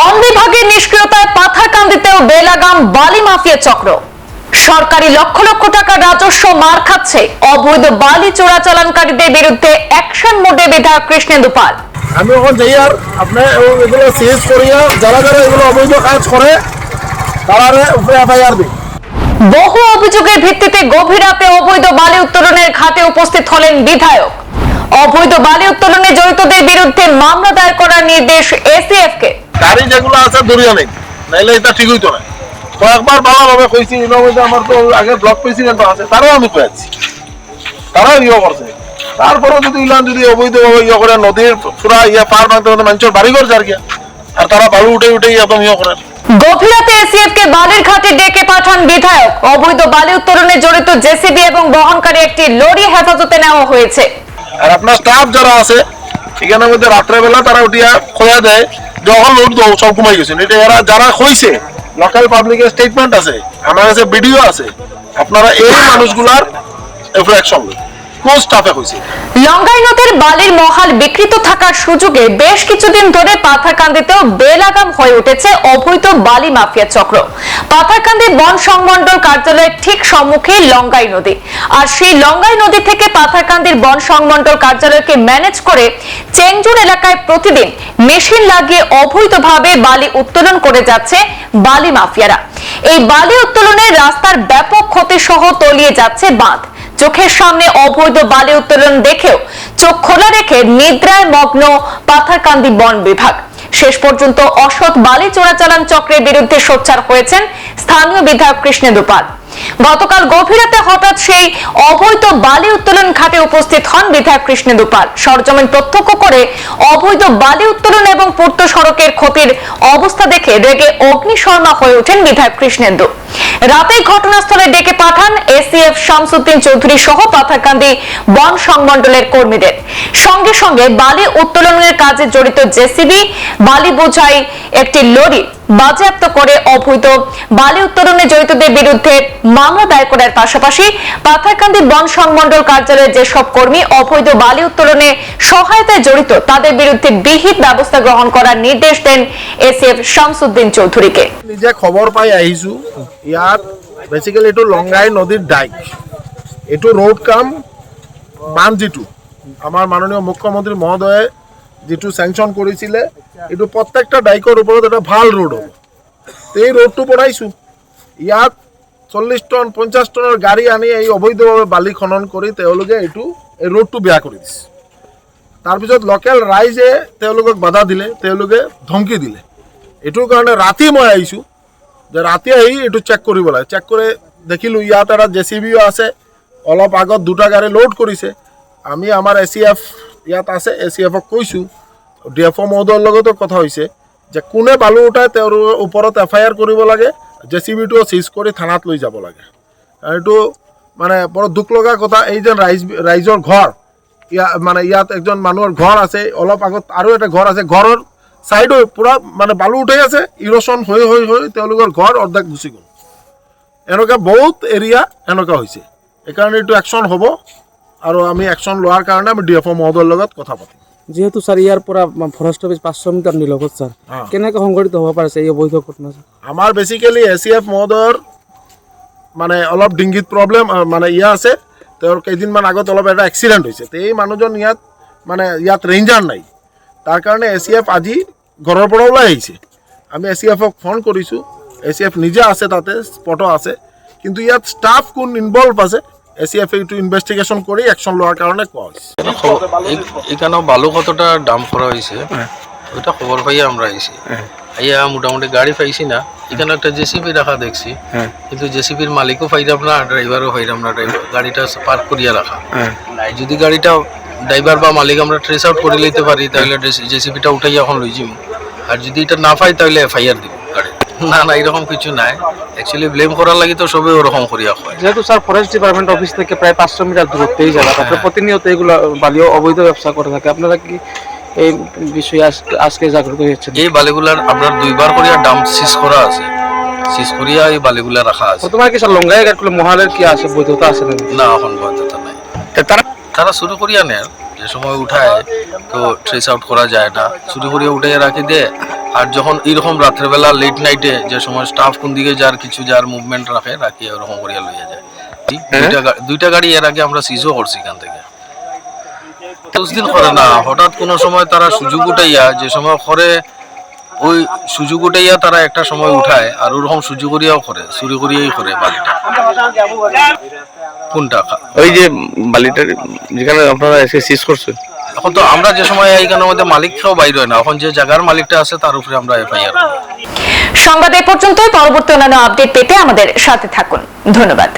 বন বিভাগের নিষ্ক্রিয়তায় পাথারকান্দিতেও বেলাগাম বালি মাফিয়া চক্র। সরকারি লক্ষ লক্ষ টাকা রাজস্ব মার খাচ্ছে। অবৈধ বালি চোরাচালানকারীদের বিরুদ্ধে অ্যাকশন মোডে বিধায়ক কৃষ্ণেন্দু পাল। আমি ওখানে যাই আর আপনার এগুলো সিজ করিয়া যারা যারা এগুলো অবৈধ কাজ করে তারা উপরে এফআইআর দিই। বহু অভিযোগের ভিত্তিতে গভীর রাতে অবৈধ বালি উত্তোলনের ঘাটে উপস্থিত হলেন বিধায়ক। অবৈধ বালি উত্তোলনে জড়িতদের বিরুদ্ধে মামলা দায়ের করার নির্দেশ এসিএফ কে। গাড়ি যেগুলো আছে দূরিয়া নেই। নাইলে এটা ঠিক হইতো না। কয়েকবার ভালোভাবে কইছি এর মধ্যে আমার তো আগে ব্লক প্রেসিডেন্ট আছে তারাও আমি কয়েছি তারাও ইয়ে করছে। তারপরে যদি ইলান যদি অবৈধভাবে ইয়ে করে নদীর পুরা ইয়ে পার মানতে মানুষের বাড়ি ঘর যার গিয়া আর তারা বালু উঠে উঠে একদম ইয়ে করেন গভীর রাতে এসিএফ কে বালির ঘাটে ডেকে পাঠান বিধায়ক। অবৈধ বালি উত্তোলনে জড়িত জেসিবি এবং বহনকারী একটি লরি হেফাজতে নেওয়া হয়েছে। আর আপনার স্টাফ যারা আছে এখানের মধ্যে রাত্রেবেলা তারা উঠিয়া খোয়া দেয়। যখন লোড দেবো সব কমাই গেছে। এটা এরা যারা কইছে লোকাল পাবলিকের স্টেটমেন্ট আছে, আমার কাছে ভিডিও আছে। আপনারা এই মানুষগুলার এরপর একসঙ্গে কোন স্টাফে কইছে লঙ্গাই নদের বালির মহাল বিকৃত থাকার সুযোগে বেশ কিছুদিন ধরে পাথারকান্দিতেও বেলাগাম হয়ে উঠেছে অবৈধ বালি মাফিয়া চক্র। পাথারকান্দি বন কার্যালয়ের ঠিক সম্মুখে লঙ্গাই নদী। আর সেই লঙ্গাই নদী থেকে পাথারকান্দির বন কার্যালয়কে ম্যানেজ করে চেংজুর এলাকায় প্রতিদিন মেশিন লাগিয়ে অবৈধভাবে বালি উত্তোলন করে যাচ্ছে বালি মাফিয়ারা। এই বালি উত্তোলনে রাস্তার ব্যাপক ক্ষতি সহ তলিয়ে যাচ্ছে বাঁধ। চোখের সামনে অবৈধ বালি উত্তোলন দেখেও চোখ খোলা রেখে নিদ্রায় মগ্ন পাথারকান্দি বন বিভাগ। শেষ পর্যন্ত অসৎ বালি চোরাচালান চক্রের বিরুদ্ধে সোচ্চার হয়েছেন স্থানীয় বিধায়ক কৃষ্ণেন্দু পাল গতকাল গভীরাতে হঠাৎ সেই অবৈধ বালি উত্তোলন ঘাটে উপস্থিত হন বিধায়ক কৃষ্ণেন্দু পাল সরজমিন প্রত্যক্ষ করে অবৈধ বালি উত্তোলন এবং পূর্ত সড়কের ক্ষতির অবস্থা দেখে রেগে অগ্নিশর্মা হয়ে ওঠেন বিধায়ক কৃষ্ণেন্দু। রাতেই ঘটনাস্থলে ডেকে পাঠান এসিএফ শামসুদ্দিন চৌধুরী সহ পাথারকান্দি বন সংমন্ডলের কর্মীদের। সঙ্গে সঙ্গে বালি উত্তোলনের কাজে জড়িত জেসিবি, বালি বোঝাই একটি লরি বাজেয়াপ্ত করে অবৈধ। বালি উত্তোলনে জড়িতদের বিরুদ্ধে মামলা দায়ের করার পাশাপাশি পাথারকান্দি বন সংমণ্ডল কার্যালয়ের যেসব কর্মী অবৈধ বালি উত্তোলনে সহায়তায় জড়িত, তাদের বিরুদ্ধে বিহিত ব্যবস্থা গ্রহণ করার নির্দেশ দেন এসিএফ শামসুদ্দিন চৌধুরীকে। নিজে খবৰ পাই আহিছোঁ, ইয়াত বেচিকেলি এইটো লংগাই নদীৰ ডাইক এইটো ৰোড কাম বান্ধ যিটো আমাৰ মাননীয় মুখ্যমন্ত্ৰী মহোদয়ে যিটো চেংচন কৰিছিলে এইটো প্ৰত্যেকটা ডাইকৰ ওপৰত এটা ভালো ৰোড হ'ব। এই ৰোডটো বনাইছোঁ ইয়াত চল্লিছ টন পঞ্চাছ টনৰ গাড়ী আনি এই অবৈধভাৱে বালি খনন কৰি তেওঁলোকে এইটো এই ৰোডটো বেয়া কৰি দিছে। তাৰপিছত লোকেল ৰাইজে তেওঁলোকক বাধা দিলে, তেওঁলোকে ধমকি দিলে। এইটোৰ কাৰণে ৰাতি মই আহিছোঁ। যে ৰাতি আহি এইটো চেক কৰিব লাগে। চেক কৰি দেখিলোঁ ইয়াত এটা জে চি বিও আছে। অলপ আগত দুটা গাড়ী লোড কৰিছে। আমি আমাৰ এ চি এফ ইয়াত আছে এ চি এফক কৈছোঁ, ডি এফ অ' মহোদয়ৰ লগতো কথা হৈছে যে কোনে বালু উঠাই তেওঁৰ ওপৰত এফ আই আৰ কৰিব লাগে, জে চি বিটো চিজ কৰি থানাত লৈ যাব লাগে। এইটো মানে বৰ দুখ লগা কথা, এই যে ৰাইজ, ৰাইজৰ ঘৰ, ইয়া মানে ইয়াত একজন মানুহৰ ঘৰ আছে, অলপ আগত আৰু এটা ঘৰ আছে, ঘৰৰ চাইডো পূৰা মানে বালু উঠাই আছে, ইৰ'চন হৈ হৈ হৈ তেওঁলোকৰ ঘৰ অৰ্ধেক গুচি গ'ল। এনেকুৱা বহুত এৰিয়া এনেকুৱা হৈছে। সেইকাৰণে এইটো একশ্যন হ'ব। আৰু আমি একশ্যন লোৱাৰ কাৰণে আমি ডি এফ অ' মহোদয়ৰ লগত কথা পাতিম। যিহেতু ছাৰ ইয়াৰ পৰা ফৰেষ্ট অফিচ পাঁচশো মিটাৰ নিলগত ছাৰ। কেনেকৈ সংঘটিত হ'ব পাৰিছে এই অবৈধ ঘটনা আমাৰ বেচিকেলি এ চি এফ মহোদয়ৰ মানে অলপ ডিংগিত প্ৰব্লেম মানে ইয়া আছে। তেওঁৰ কেইদিনমান আগত অলপ এটা এক্সিডেণ্ট হৈছে। তে এই মানুহজন ইয়াত মানে ইয়াত ৰেঞ্জাৰ নাই। তাৰ কাৰণে এ চি এফ আজি ঘৰৰ পৰা ওলাই আহিছে। আমি এ চি এফক ফোন কৰিছোঁ। এ চি এফ নিজে আছে তাতে স্পটো আছে। কিন্তু ইয়াত ষ্টাফ কোন ইনভলভ আছে এ চি এফ এইটো ইনভেষ্টিগেশ্যন কৰি একশ্যন লোৱাৰ কাৰণে কোৱা হৈছে এখানে বালু কতটা ডাম্প করা হয়েছে ওইটা খবর পাইয়া আমরা আইছি। আইয়া মোটামুটি গাড়ি পাইছি না এখানে একটা জেসিপি রাখা দেখছি। কিন্তু জেসিপির মালিকও পাইলাম না ড্রাইভারও পাইলাম না ড্রাইভার গাড়িটা পার্ক করিয়া রাখা। যদি গাড়িটা ড্রাইভার বা মালিক আমরা ট্রেস আউট করে লইতে পারি তাহলে জেসিপিটা উঠাই এখন লই যাব আর যদি এটা না পাই তাহলে এফআইআর দিব না না এরকম কিছু নাই। অ্যাকচুয়ালি ব্লেম করার লাগি তো সবে ওরকম করিয়া হয়। যেহেতু স্যার ফরেস্ট ডিপার্টমেন্ট অফিস থেকে প্রায় পাঁচশো মিটার দূরত্বে এই জায়গা তারপরে প্রতিনিয়ত এগুলো বালিও অবৈধ ব্যবসা করে থাকে। আপনারা কি এই বিষয়ে আজ- আজকে জাগ্রত হয়েছেন? এই বালিগুলার আপনার দুইবার করিয়া ডাম্প সিজ করা আছে। সিজ করিয়া এই বালিগুলা রাখা আছে। তোমার কি স্যার লঙ্গাই গাড়িগুলো মহালের কি আছে? বৈধতা আছে না না এখন বাধ্যতা নাই। তারা শুরু করিয়া নেয় যে সময় উঠায় তো ট্রেস আউট করা যায় না। শুরু করিয়া উঠাইয়া রাখি দে। আর যখন এরকম রাত্রেবেলা লেট নাইটে যে সময় স্টাফ কোন দিকে যার কিছু যার মুভমেন্ট রাখে রাখি ওরকম করিয়া লইয়া যায়। দুইটা গা- দুইটা গাড়ি এর আগে আমরা সিজও করছি এখান থেকে। দিন করে না। হঠাৎ কোনো সময় তারা সুযোগ উঠাইয়া যে সময় করে ওই সুযোগ উঠাইয়া তারা একটা সময় উঠায় আর ওরকম সুযোগ করিয়াও করে চুরি করিয়াই করে বালিটা। কোনটা ওই যে বালিটার যেখানে আপনারা এসে সিজ করছেন এখন তো আমরা যে সময় এইখানে আমাদের মালিক কেউ বাইর হয় না, এখন যে জায়গার মালিকটা আছে তার উপরে আমরা এফআইআর সংবাদ এ পর্যন্তই, পরবর্তী অন্যান্য আপডেট পেতে আমাদের সাথে থাকুন। ধন্যবাদ।